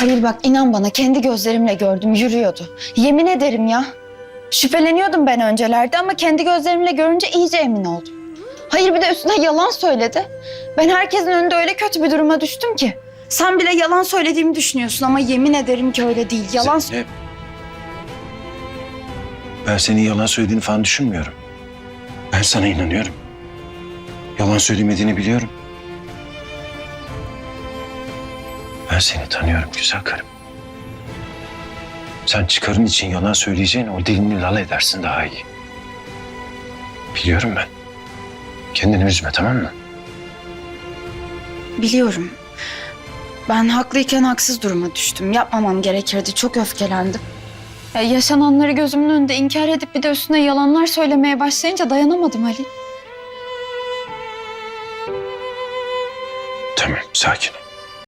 Halil bak inan bana kendi gözlerimle gördüm yürüyordu. Yemin ederim ya. Şüpheleniyordum ben öncelerde ama kendi gözlerimle görünce iyice emin oldum. Hayır bir de üstüne yalan söyledi. Ben herkesin önünde öyle kötü bir duruma düştüm ki. Sen bile yalan söylediğimi düşünüyorsun ama yemin ederim ki öyle değil. Yalan Zeynep. Ben senin yalan söylediğini falan düşünmüyorum. Ben sana inanıyorum. Yalan söylemediğini biliyorum. Ben seni tanıyorum güzel karım. Sen çıkarın için yalan söyleyeceğine o dilini lal edersin daha iyi. Biliyorum ben. Kendini üzme tamam mı? Biliyorum. Ben haklıyken haksız duruma düştüm. Yapmamam gerekirdi. Çok öfkelendim. Ya yaşananları gözümün önünde inkar edip bir de üstüne yalanlar söylemeye başlayınca dayanamadım Ali. Tamam sakin ol.